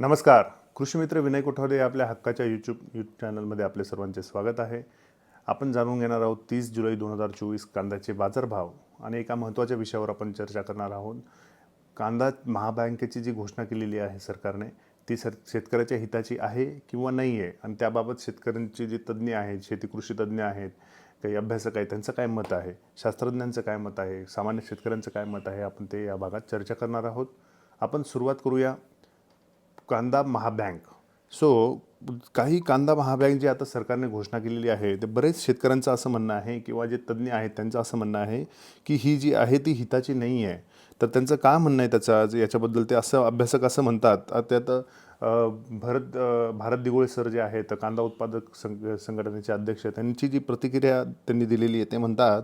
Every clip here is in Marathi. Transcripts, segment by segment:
नमस्कार. कृषीमित्र विनय कोठावदे आपल्या हक्काच्या यूट्यूब यूट्यूब चॅनलमध्ये आपले सर्वांचे स्वागत आहे. आपण जाणून घेणार आहोत तीस जुलै दोन हजार चोवीस कांद्याचे बाजारभाव आणि एका महत्त्वाच्या विषयावर आपण चर्चा करणार आहोत. कांदा महाबँकेची जी घोषणा केलेली आहे सरकारने ती सर शेतकऱ्याच्या हिताची आहे किंवा नाही आहे आणि त्याबाबत शेतकऱ्यांचे जे तज्ज्ञ आहेत शेती कृषी तज्ज्ञ आहेत काही अभ्यासक आहेत त्यांचं काय मत आहे? शास्त्रज्ञांचं काय मत आहे? सामान्य शेतकऱ्यांचं काय मत आहे? आपण ते या भागात चर्चा करणार आहोत. आपण सुरुवात करूया. कांदा महाबँक. सो काही कांदा महाबँक जी आता सरकारने घोषणा केलेली आहे ते बरेच शेतकऱ्यांचं असं म्हणणं आहे किंवा जे तज्ज्ञ आहेत त्यांचं असं म्हणणं आहे की ही जी आहे ती हिताची नाही आहे. तर त्यांचं काय म्हणणं आहे त्याचं आज याच्याबद्दल? ते असं अभ्यासक असं म्हणतात. त्यात भरत भारत दिगोळे सर जे आहेत कांदा उत्पादक संघ संघटनेचे अध्यक्ष त्यांची जी प्रतिक्रिया त्यांनी दिलेली आहे ते म्हणतात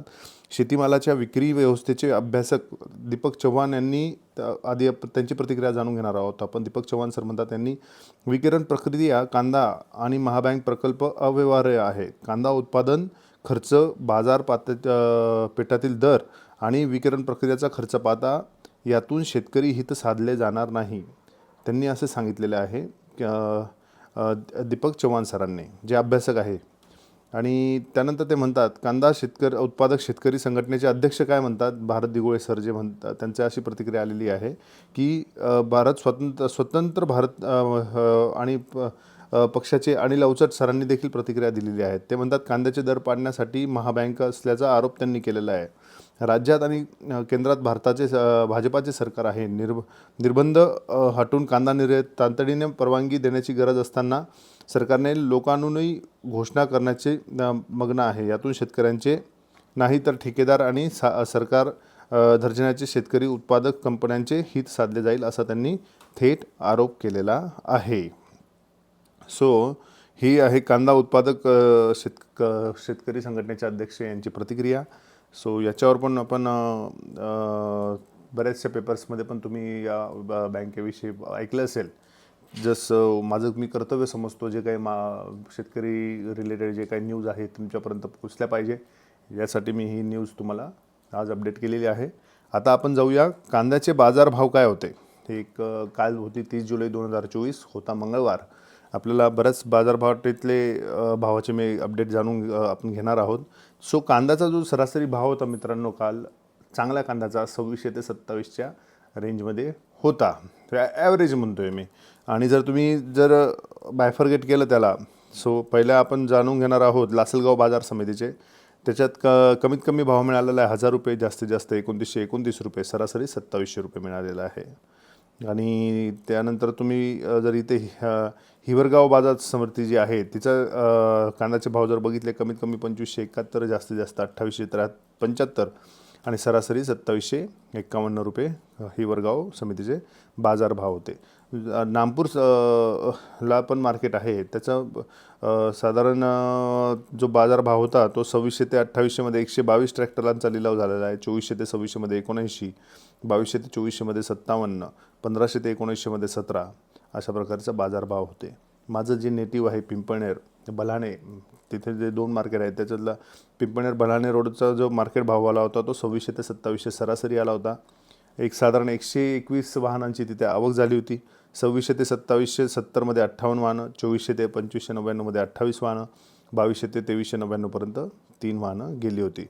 शेतीमालाच्या विक्री व्यवस्थेचे अभ्यासक दीपक चव्हाण यांनी त- आधी त्यांची प्रतिक्रिया जाणून घेणार आहोत. आपण दीपक चव्हाण सर म्हणतात त्यांनी विकिरण प्रक्रिया कांदा आणि महाबँक प्रकल्प अव्यवहार्य आहे. कांदा उत्पादन खर्च बाजार पात पेठातील दर आणि विकिरण प्रक्रियेचा खर्च पाहता यातून शेतकरी हित साधले जाणार नाही. त्यांनी असे सांगितलेले आहे की, दीपक चव्हाण सरांनी जे अभ्यासक आहे. आणि त्यानंतर ते म्हणतात कांदा शेतकरी उत्पादक शेतकरी संघटनेचे अध्यक्ष काय म्हणतात? भारत दिगोळे सर जे म्हणतात त्यांची अशी प्रतिक्रिया आलेली आहे की भारत स्वतंत्र स्वतंत्र भारत आणि प- पक्षाचे अनिल अवचट सरांनी देखील प्रतिक्रिया दिलेली आहे. ते म्हणतात कांद्याचे दर पाडण्यासाठी महाबँक असल्याचा आरोप त्यांनी केलेला आहे. राज्यात आणि केंद्रात भारताचे भाजपाचे सरकार आहे. निर्ब निर्बंध हटून कांदा निर्यात तातडीने परवानगी देण्याची गरज असताना सरकारने लोकांनुनही घोषणा करण्याचे मग्न आहे. यातून शेतकऱ्यांचे नाही तर ठेकेदार आणि सा सरकार धर्जनाचे शेतकरी उत्पादक कंपन्यांचे हित साधले जाईल असा त्यांनी थेट आरोप केलेला आहे. सो ही आहे कांदा उत्पादक शेतक शेतकरी संघटनेचे अध्यक्ष यांची प्रतिक्रिया. सो याच्यावर पण आपण बऱ्याचशा पेपर्समध्ये पण तुम्ही या बँकेविषयी ऐकलं असेल. जसं माझं मी कर्तव्य समजतो जे काही मा शेतकरी रिलेटेड जे काही न्यूज आहे तुमच्यापर्यंत पोचल्या पाहिजे. यासाठी मी ही न्यूज तुम्हाला आज अपडेट केलेली आहे. आता आपण जाऊया. कांद्याचे बाजारभाव काय होते? हे एक काल होती तीस जुलै दोन हजार चोवीस होता मंगळवार. आपल्याला बऱ्याच बाजारभावातले भावाचे मी अपडेट जाणून आपण घेणार आहोत. सो कांद्याचा जो सरासरी भाव होता मित्रांनो काल चांगल्या कांद्याचा सव्वीसशे ते सत्तावीसच्या रेंजमध्ये होता. ॲव्हरेज म्हणतोय मी. आणि जर तुम्ही जर बायफर्गेट केलं त्याला सो पहिल्या आपण जाणून घेणार आहोत लासलगाव बाजार समितीचे. त्याच्यात क कमीत कमी भाव मिळालेला आहे हजार रुपये जास्तीत जास्त एकोणतीसशे एकोणतीस रुपये सरासरी सत्तावीसशे रुपये मिळालेला आहे. आणि त्यानंतर तुम्ही जर इथे हि- हिवरगाव बाजार समृद्धी जी आहे तिचा कांद्याचे भाव जर बघितले कमीत कमी पंचवीसशे एकाहत्तर जास्तीत जास्त अठ्ठावीसशे त्र्या पंच्याहत्तर आणि सरासरी सत्तावीसशे एक्कावन्न रुपये ही हिवरगाव समितीचे बाजारभाव होते. नामपूर ला पण मार्केट आहे. त्याचा साधारण जो जो बाजारभाव होता तो सव्वीसशे ते अठ्ठावीसशेमध्ये एकशे बावीस ट्रॅक्टरांचा लिलाव झालेला आहे. चोवीसशे ते सव्वीसशेमध्ये एकोणऐंशी बावीसशे ते चोवीसशेमध्ये सत्तावन्न पंधराशे ते एकोणीसशेमध्ये सतरा अशा प्रकारचा बाजारभाव होते. माझं जे नेटिव्ह आहे पिंपळनेर बलाणे तिथे जे दोन मार्केट आहेत त्याच्यातला पिंपणेर बलाणे रोडचा जो मार्केट भाव आला होता तो सव्वीसशे ते सत्तावीसशे सरासरी आला होता. एक साधारण एकशे एकवीस वाहनांची तिथे आवक झाली होती. सव्वीसशे ते सत्तावीसशे सत्तरमध्ये अठ्ठावन्न वाहनं चोवीसशे ते पंचवीसशे नव्याण्णवमध्ये अठ्ठावीस वाहनं बावीसशे ते तेवीसशे नव्याण्णवपर्यंत तीन वाहनं गेली होती.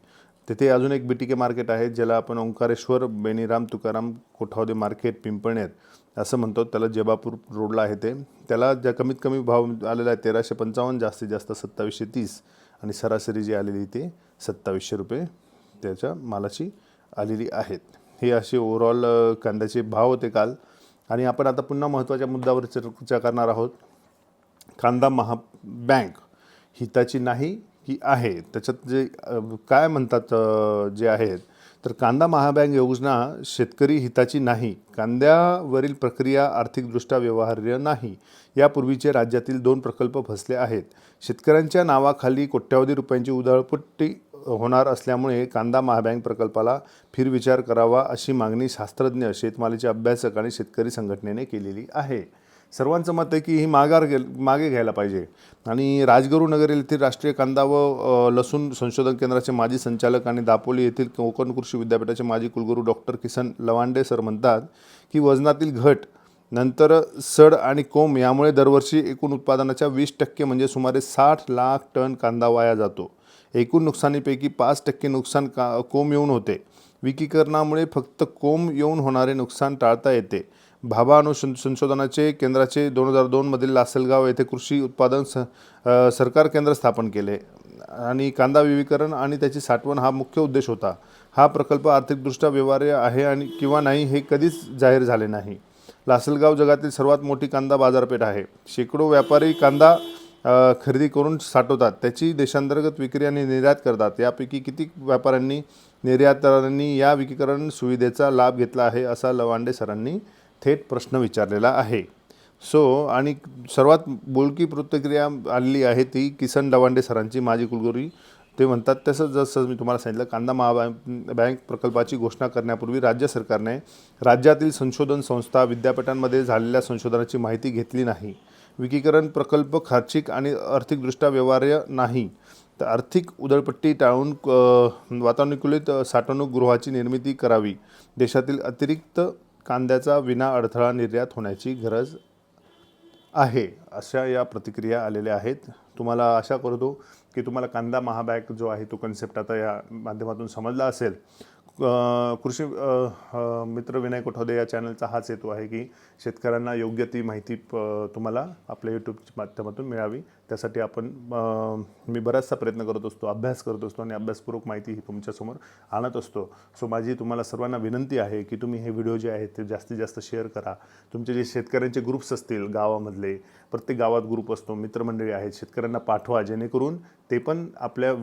तिथे अजून एक बी टी के मार्केट आहे ज्याला आपण ओंकारेश्वर बेनीराम तुकाराम कोठावदे मार्केट पिंपळनेर असं म्हणतो त्याला जेबापूर रोडला आहे ते. त्याला ज्या कमीत कमी भाव आलेला आहे तेराशे पंचावन्न जास्तीत जास्त सत्तावीसशे तीस. आणि सरासरी जी आलेली ते सत्तावीसशे रुपये त्याच्या मालाची आलेली आहेत. हे असे ओव्हरऑल कांद्याचे भाव होते काल. आणि आपण आता पुन्हा महत्त्वाच्या मुद्द्यावर चर्चा करणार आहोत. कांदा महा बँक हिताची नाही की आहे. त्याच्यात जे काय म्हणतात जे आहेत तर कांदा महाबँक योजना शेतकरी हिताची नाही कांद्यावरील प्रक्रिया आर्थिकदृष्ट्या व्यवहार्य नाही. यापूर्वीचे राज्यातील दोन प्रकल्प फसले आहेत. शेतकऱ्यांच्या नावाखाली कोट्यावधी रुपयांची उधळपट्टी होणार असल्यामुळे कांदा महाबँक प्रकल्पाला फिरविचार करावा अशी मागणी शास्त्रज्ञ शेतमालीचे अभ्यासक आणि शेतकरी संघटनेने केलेली आहे. सर्वांचं मत आहे की ही माघार गे मागे घ्यायला पाहिजे. आणि राजगुरुनगर येथील राष्ट्रीय कांदा व लसूण संशोधन केंद्राचे माजी संचालक आणि दापोली येथील कोकण कृषी विद्यापीठाचे माजी कुलगुरू डॉक्टर किसन लवांडे सर म्हणतात की वजनातील घट नंतर सड आणि कोंब यामुळे दरवर्षी एकूण उत्पादनाच्या वीस टक्के म्हणजे सुमारे साठ लाख टन कांदा वाया जातो. एकूण नुकसानीपैकी पाच टक्के नुकसान का कोंब येऊन होते. विकीकरणामुळे फक्त कोंब येऊन होणारे नुकसान टाळता येते. भाभा अणु संशोधनाचे केंद्राचे दोन हजार दोनमधील लासलगाव येथे कृषी उत्पादन स सरकार केंद्र स्थापन केले. आणि कांदा विविकरण आणि त्याची साठवण हा मुख्य उद्देश होता. हा प्रकल्प आर्थिकदृष्ट्या व्यवहार्य आहे आणि किंवा नाही हे कधीच जाहीर झाले नाही. लासलगाव जगातील सर्वात मोठी कांदा बाजारपेठ आहे. शेकडो व्यापारी कांदा खरेदी करून साठवतात. त्याची देशांतर्गत विक्री आणि निर्यात करतात. यापैकी किती व्यापाऱ्यांनी निर्यातदारांनी या विकीकरण सुविधेचा लाभ घेतला आहे असा लवांडे सरांनी थेट प्रश्न विचारलेला आहे. सो आणि सर्वात बोलकी प्रतिक्रिया आलेली आहे ती किसन डवांडे सरांची माजी कुलगुरू. ते म्हणतात तसंच जसं मी तुम्हाला सांगितलं कांदा महा बँक प्रकल्पाची घोषणा करण्यापूर्वी राज्य सरकारने राज्यातील संशोधन संस्था विद्यापीठांमध्ये झालेल्या संशोधनाची माहिती घेतली नाही. विकीकरण प्रकल्प खर्चिक आणि आर्थिकदृष्ट्या व्यवहार्य नाही. तर आर्थिक उधळपट्टी टाळून वातानुकूलित साठवणूक गृहाची निर्मिती करावी. देशातील अतिरिक्त कांद्याचा विना अडथळा निर्यात होण्याची गरज आहे अशा या प्रतिक्रिया आलेल्या आहेत. तुम्हाला आशा करतो की तुम्हाला कांदा महाबॅग जो आहे तो कन्सेप्ट आता या माध्यमातून समजला असेल. कृषी मित्र विनय कोठावदे या चॅनलचा हाच हेतू आहे की शेतकऱ्यांना योग्य ती माहिती तुम्हाला आपल्या यूट्यूबच्या माध्यमातून मिळावी. त्यासाठी आपण मी बराचसा प्रयत्न करत असतो अभ्यास करत असतो आणि अभ्यासपूर्वक माहिती ही तुमच्यासमोर आणत असतो. सो माझी तुम्हाला सर्वांना विनंती आहे की तुम्ही हे व्हिडिओ जे आहेत ते जास्तीत जास्त शेअर करा. तुमचे जे शेतकऱ्यांचे ग्रुप्स असतील गावामधले प्रत्येक गावात ग्रुप असतो मित्रमंडळी आहेत शेतकऱ्यांना पाठवा जेणेकरून ते पण आपल्या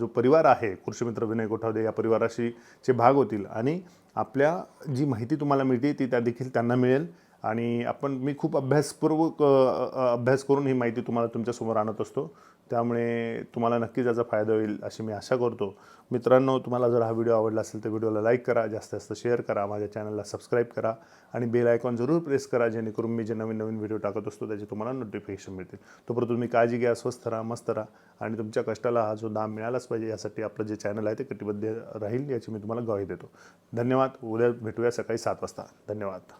जो परिवार आहे कृषी मित्र विनय कोठावदे या परिवाराशी चे भाग होतील आणि आपल्या जी माहिती तुम्हाला मिळते ती त्या देखील त्यांना मिळेल. आणि आपण मी खूप अभ्यासपूर्वक अभ्यास करून ही माहिती तुम्हाला तुमच्यासमोर आणत असतो. त्यामुळे तुम्हाला नक्कीच याचा फायदा होईल अशी मी आशा करतो. मित्रांनो तुम्हाला जर हा व्हिडिओ आवडला असेल तर व्हिडिओला लाईक करा जास्त जास्त शेअर करा माझ्या चॅनलला सबस्क्राईब करा आणि बेल आयकॉन जरूर प्रेस करा जेणेकरून मी जे नवीन नवीन व्हिडिओ टाकत असतो त्याचे तुम्हाला नोटिफिकेशन मिळतील. तोपर्यंत तुम्ही काळजी घ्या स्वस्थ राहा मस्त राहा आणि तुमच्या कष्टाला हा जो दाम मिळालाच पाहिजे यासाठी आपलं जे चॅनल आहे ते कटिबद्ध राहील याची मी तुम्हाला ग्वाही देतो. धन्यवाद. उद्या भेटूया सकाळी सात वाजता. धन्यवाद.